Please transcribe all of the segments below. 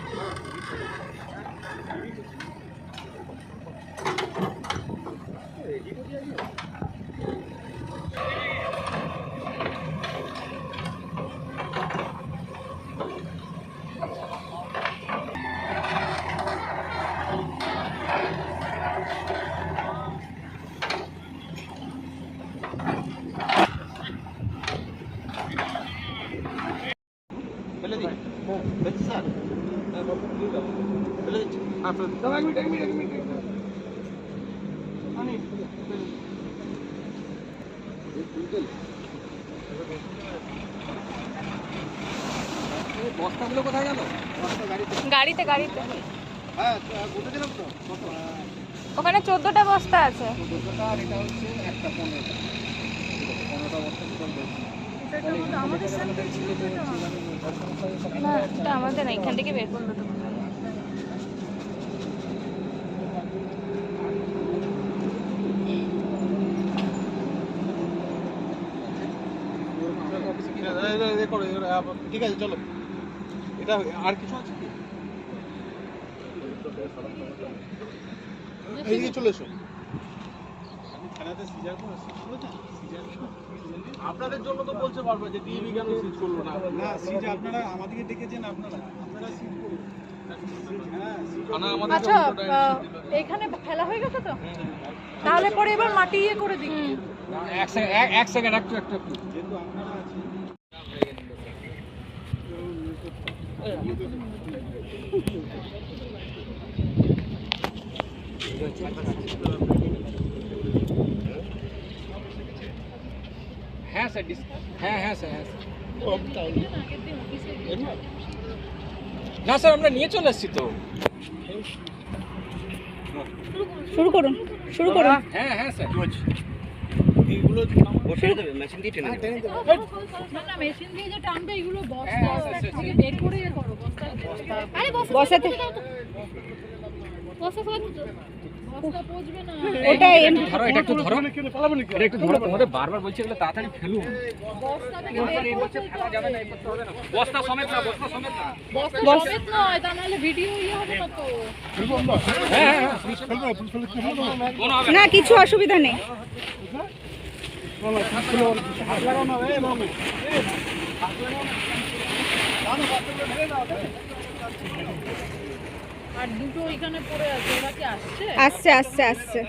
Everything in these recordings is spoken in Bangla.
아, 이거 이야기야. হ্যাঁ ফেলে দিচ্ছি। দাদা এক মিনিট এক মিনিট এক মিনিট আনি বস্তাগুলো কোথায় গেল গাড়িতে গাড়িতে হ্যাঁ তো ওখানে চোদ্দটা বস্তা আছে চলবে না এটা আমাদের না এখান থেকে বের করল তো। ঠিক আছে চলো। এটা আর কিছু আছে কি? এইদিকে চলে এসো। আপনাদের জন্য তো বলছে বারবার যে টিভি কেন সিজ করল না? না সিজ আপনারা আমাদেরকে ডেকেছেন আপনারা। আপনারা সিজ করুন। হ্যাঁ সিজ আনা আমাদের আচ্ছা এখানে ফেলা হয়ে গেছে তো? তাহলে পরে এবার মাটি ইয়ে করে দিই। সেকেন্ড এক সেকেন্ড একটু একটু একটু যেহেতু আপনারা আছেন হ্যাঁ স্যার হ্যাঁ হ্যাঁ স্যার হ্যাঁ না স্যার আমরা নিয়ে চলে এসেছি তো। শুরু করুন শুরু করুন। হ্যাঁ হ্যাঁ স্যার। এইগুলো না না মেশিন দিয়ে যে টানবে এগুলো হ্যাঁ, বস্তা থেকে বের করে করো। বস্তা আরে বস্তা বসাতে বস্তা বস্তা পচবে না। ওটা ধরো এটা একটু ধরো। এটা একটু ধরো তোমাদের বারবার বলছি এগুলো তাড়াতাড়ি ফেলুন। বস্তা থেকে বের করতে যাবে না করতে হবে না। বস্তা সমেত না বস্তা সমেত না। বস্তা সমেত নয় তা নাহলে ভিডিও ইয়ে হবে না তো। হ্যাঁ হ্যাঁ না। কিছু অসুবিধা নেই। আর দুটো এখানে পড়ে আছে আসছে? আসছে আসছে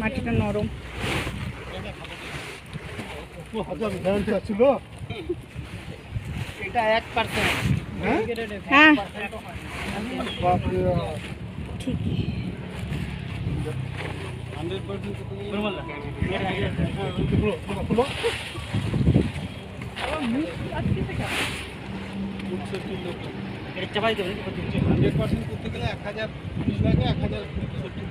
মাটিটা নরম। এটা এক পার্সেন্ট হ্যাঁ? ঠিক হান্ড্রেড পার্সেন্ট করতে গেলে এক হাজার লাগে এক হাজার সত্যি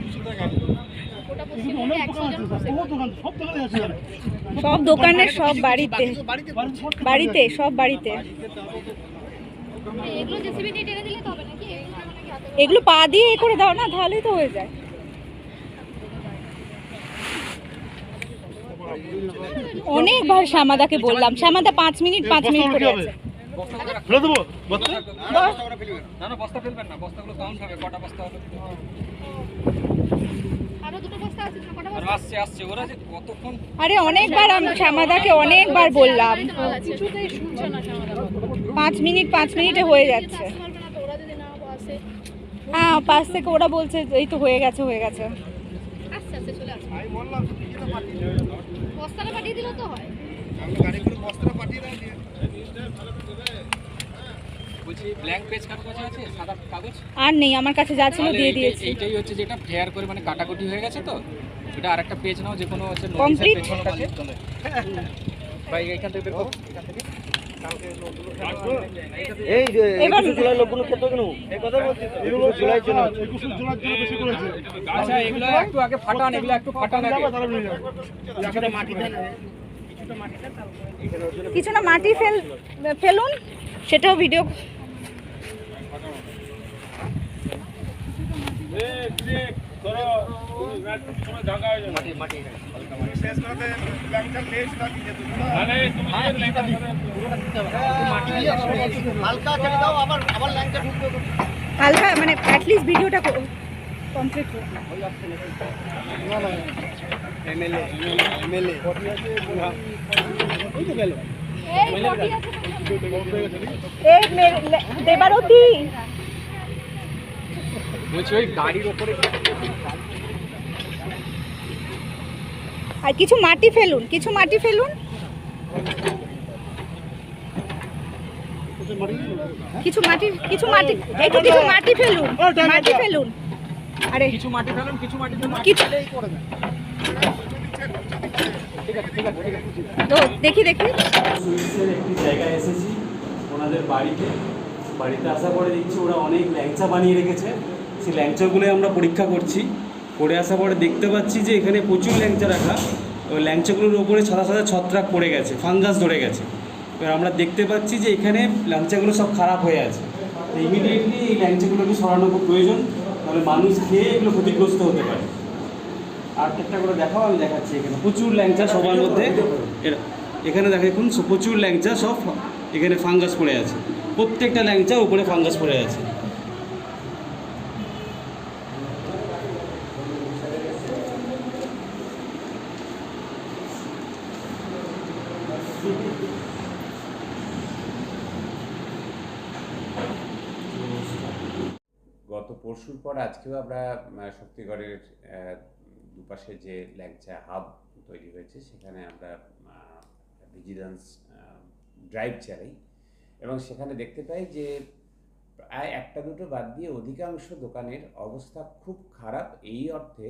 দুশো টাকা ওটা পশ্চিমবঙ্গে একশো জন বসে সব দোকানে সব বাড়িতে বাড়িতে। বাড়িতে সব বাড়িতে। এগুলো পা দিয়ে এ করে দাও না তাহলেই তো হয়ে যায়। অনেকবার শ্যামাদাকে বললাম। শ্যামাদা পাঁচ মিনিট পাঁচ মিনিট করে আছে। ফেলে দেবো? বস্তা? না না বস্তা ফেলবেন না বস্তাগুলো কাউন্ট হবে কটা বস্তা হবে? আরও দুটো বস্তা আছে না কটা আর বস্তা আসছে আসছে ওরা যে কতক্ষণ আরে অনেকবার আমি শ্যামাদাকে অনেকবার বললাম। কিছুতেই শুনছে না শ্যামাদা পাঁচ মিনিট পাঁচ মিনিটে হয়ে যাচ্ছে। হ্যাঁ পাশ থেকে ওরা বলছে এই তো হয়ে গেছে হয়ে গেছে। পাঠিয়ে বস্তাটা পাঠিয়ে দিলেও তো হয়। গাড়ি করে বস্তাটা পাঠিয়ে দাও দিয়ে বলছি ব্ল্যাঙ্ক পেজ কাগজ আছে সাদা কাগজ আর নেই আমার কাছে যা ছিল দিয়ে দিয়েছি। এইটাই হচ্ছে যেটা ফেয়ার করে মানে কাটাকুটি হয়ে গেছে তো? এটা আরেকটা পেজ নাও যে কোনো হচ্ছে? পেছনটাকে ভাই এইখান থেকে বের করো এখান থেকে এই যে এবার- জুলাই লোকগুলো খেতে কেন এই কথা বলছি তো। একুশে জুলাই জন্য আচ্ছা এগুলো একটু আগে ফাটান এগুলো একটু ফাটান আগে। মাটি কিছু না মাটি ফেল ফেলুন সেটাও ভিডিও শেষ করতে ল্যাংচার লেজটা দিয়ে দেবো হালকা মানে অ্যাটলিস্ট ভিডিওটা কমপ্লিট করুন এমএলএ এমএলএ এই মে- লে- দেবারতী। বলছি ওই গাড়ির ওপরে আর কিছু মাটি ফেলুন কিছু মাটি ফেলুন। কিছু মাটি কিছু মাটি একটু কিছু মাটি ফেলুন মাটি ফেলুন। আরে কিছু মাটি ফেলুন কিছু মাটি ফেলুন কিছু ও দেখি দেখি। একটি জায়গায় এসেছি ওনাদের বাড়িতে। বাড়িতে আসার পরে দেখছি ওরা অনেক ল্যাংচা বানিয়ে রেখেছে। সেই ল্যাংচাগুলোই আমরা পরীক্ষা করছি। করে আসার পরে দেখতে পাচ্ছি যে এখানে প্রচুর ল্যাংচা রাখা ওই ল্যাংচাগুলোর ওপরে সাদা সাদা ছত্রাক পড়ে গেছে ফাঙ্গাস ধরে গেছে। এবার আমরা দেখতে পাচ্ছি যে এখানে ল্যাংচাগুলো সব খারাপ হয়ে আছে। ইমিডিয়েটলি এই ল্যাংচাগুলোকে সরানো খুব প্রয়োজন, তাহলে মানুষ খেয়ে এগুলো ক্ষতিগ্রস্ত হতে পারে। আর একটা করে দেখাও, আমি দেখাচ্ছি এখানে। প্রচুর ল্যাংচা সবার মধ্যে। এখানে দেখো দেখুন প্রচুর ল্যাংচা সব এখানে ফাঙ্গাস পড়ে আছে। প্রত্যেকটা ল্যাংচা উপরে ফাঙ্গাস পড়ে আছে। গত পরশুর পর আজকেও আমরা শক্তিগড়ের দুপাশে যে ল্যাংচা হাব তৈরি হয়েছে, সেখানে আমরা ভিজিলেন্স ড্রাইভ চালাই। এবং সেখানে দেখতে পাই যে প্রায় একটা দুটো বাদ দিয়ে অধিকাংশ দোকানের অবস্থা খুব খারাপ। এই অর্থে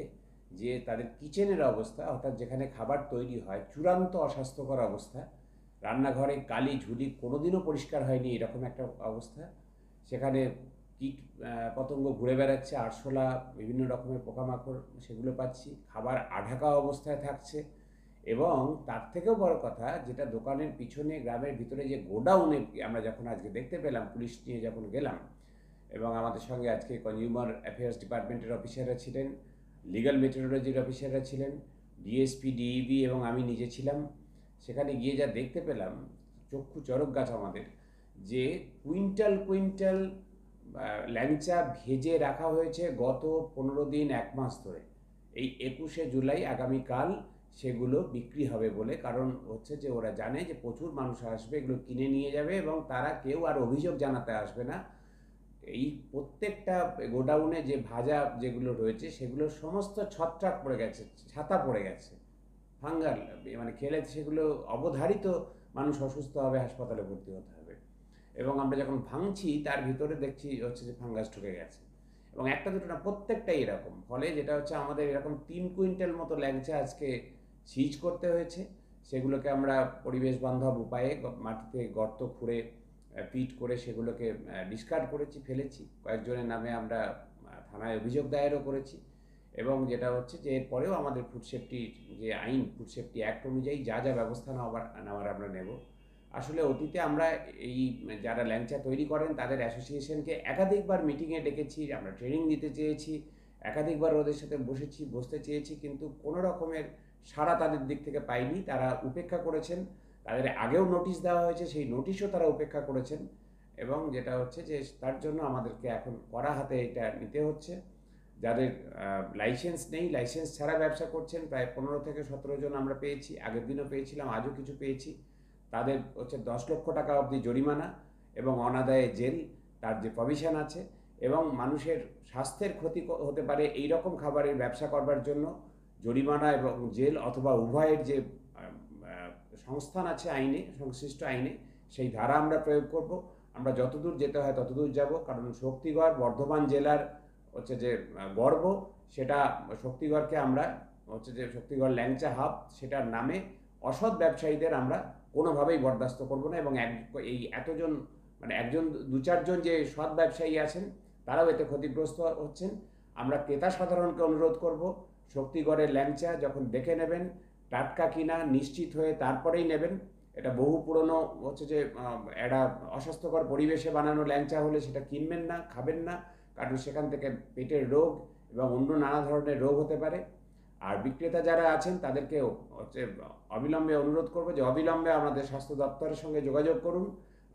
যে তাদের কিচেনের অবস্থা, অর্থাৎ যেখানে খাবার তৈরি হয়, চূড়ান্ত অস্বাস্থ্যকর অবস্থা। রান্নাঘরে কালি ঝুলি কোনোদিনও পরিষ্কার হয়নি, এরকম একটা অবস্থা। সেখানে কীট পতঙ্গ ঘুরে বেড়াচ্ছে, আরশোলা, বিভিন্ন রকমের পোকামাকড় সেগুলো পাচ্ছি, খাবার আঢাকা অবস্থায় থাকছে। এবং তার থেকেও বড় কথা, যেটা দোকানের পিছনে, গ্রামের ভিতরে যে গোডাউনে আমরা যখন আজকে দেখতে পেলাম, পুলিশ নিয়ে যখন গেলাম, এবং আমাদের সঙ্গে আজকে কনজিউমার অ্যাফেয়ার্স ডিপার্টমেন্টের অফিসাররা ছিলেন লিগাল মেটেরোলজির অফিসাররা ছিলেন ডিএসপি ডিইবি এবং আমি নিজে ছিলাম সেখানে গিয়ে যা দেখতে পেলাম, চক্ষু চরক গাছ আমাদের, যে কুইন্টাল কুইন্টাল ল্যাংচা ভেজে রাখা হয়েছে গত পনেরো দিন এক মাস ধরে। এই একুশে জুলাই আগামীকাল সেগুলো বিক্রি হবে বলে, কারণ হচ্ছে যে ওরা জানে যে প্রচুর মানুষ আসবে, এগুলো কিনে নিয়ে যাবে এবং তারা কেউ আর অভিযোগ জানাতে আসবে না। এই প্রত্যেকটা গোডাউনে যে ভাজা যেগুলো রয়েছে, সেগুলো সমস্ত ছত্রাক পড়ে গেছে, ছাতা পড়ে গেছে। ফাঙ্গাল মানে খেলে সেগুলো অবধারিত মানুষ অসুস্থ হবে, হাসপাতালে ভর্তি হতে হবে। এবং আমরা যখন ভাঙছি, তার ভিতরে দেখছি হচ্ছে যে ফাঙ্গাস ঢুকে গেছে। এবং একটা দুটো না, প্রত্যেকটাই এরকম। ফলে যেটা হচ্ছে আমাদের এরকম তিন কুইন্টাল মতো ল্যাংচা আজকে সিজ করতে হয়েছে। সেগুলোকে আমরা পরিবেশ বান্ধব উপায়ে মাটিতে গর্ত খুঁড়ে পিট করে সেগুলোকে ডিসকার্ড করেছি, ফেলেছি। কয়েকজনের নামে আমরা থানায় অভিযোগ দায়েরও করেছি। এবং যেটা হচ্ছে যে এরপরেও আমাদের ফুড সেফটি যে আইন ফুড সেফটি অ্যাক্ট অনুযায়ী যা যা ব্যবস্থা নেওয়ার নেওয়ার আমরা নেব। আসলে অতীতে আমরা এই যারা ল্যাংচা তৈরি করেন, তাদের অ্যাসোসিয়েশনকে একাধিকবার মিটিংয়ে ডেকেছি, আমরা ট্রেনিং দিতে চেয়েছি, একাধিকবার ওদের সাথে বসেছি, বসতে চেয়েছি, কিন্তু কোনো রকমের সাড়া তাদের দিক থেকে পাইনি। তারা উপেক্ষা করেছেন, তাদের আগেও নোটিশ দেওয়া হয়েছে, সেই নোটিশও তারা উপেক্ষা করেছেন। এবং যেটা হচ্ছে যে তার জন্য আমাদেরকে এখন কড়া হাতে এটা নিতে হচ্ছে। যাদের লাইসেন্স নেই লাইসেন্স ছাড়া ব্যবসা করছেন, প্রায় পনেরো থেকে সতেরো জন আমরা পেয়েছি, আগের দিনও পেয়েছিলাম, আজও কিছু পেয়েছি। তাদের হচ্ছে দশ লক্ষ টাকা অবধি জরিমানা এবং অনাদায়ে জেল, তার যে প্রভিশন আছে এবং মানুষের স্বাস্থ্যের ক্ষতি হতে পারে এই রকম খাবারের ব্যবসা করবার জন্য জরিমানা এবং জেল অথবা উভয়ের যে সংস্থান আছে আইনে, সংশ্লিষ্ট আইনে, সেই ধারা আমরা প্রয়োগ করব। আমরা যতদূর যেতে হয় ততদূর যাব, কারণ শক্তিগড়, বর্ধমান জেলার হচ্ছে যে গর্ব, সেটা শক্তিগড়কে আমরা, হচ্ছে যে শক্তিগড় ল্যাংচা হাব, সেটার নামে অসৎ ব্যবসায়ীদের আমরা কোনোভাবেই বরদাস্ত করব না এবং এক, এই এতজন মানে একজন দু চারজন যে সৎ ব্যবসায়ী আছেন, তারাও এতে ক্ষতিগ্রস্ত হচ্ছেন। আমরা ক্রেতা সাধারণকে অনুরোধ করব শক্তিগড়ের ল্যাংচা যখন দেখে নেবেন, টাটকা কিনা নিশ্চিত হয়ে তারপরেই নেবেন। এটা বহু পুরনো, হচ্ছে যে একটা অস্বাস্থ্যকর পরিবেশে বানানো ল্যাংচা হলে সেটা কিনবেন না, খাবেন না। কারণ সেখান থেকে পেটের রোগ এবং অন্য নানা ধরনের রোগ হতে পারে। আর বিক্রেতা যারা আছেন তাদেরকেও হচ্ছে অবিলম্বে অনুরোধ করব যে অবিলম্বে আমাদের স্বাস্থ্য দপ্তরের সঙ্গে যোগাযোগ করুন।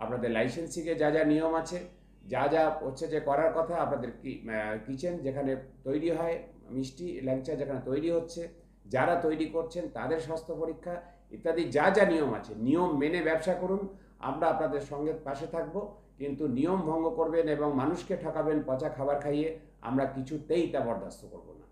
আপনাদের লাইসেন্সিংয়ে যা যা নিয়ম আছে, যা যা হচ্ছে যে করার কথা আপনাদের কিচেন যেখানে তৈরি হয়, মিষ্টি, ল্যাংচা যেখানে তৈরি হচ্ছে, যারা তৈরি করছেন তাদের স্বাস্থ্য পরীক্ষা ইত্যাদি যা যা নিয়ম আছে, নিয়ম মেনে ব্যবসা করুন। আমরা আপনাদের সঙ্গে পাশে থাকব। কিন্তু নিয়ম ভঙ্গ করবেন এবং মানুষকে ঠকাবেন, পচা খাবার খাইয়ে আমরা কিছুতেই তা বরদাস্ত করব না।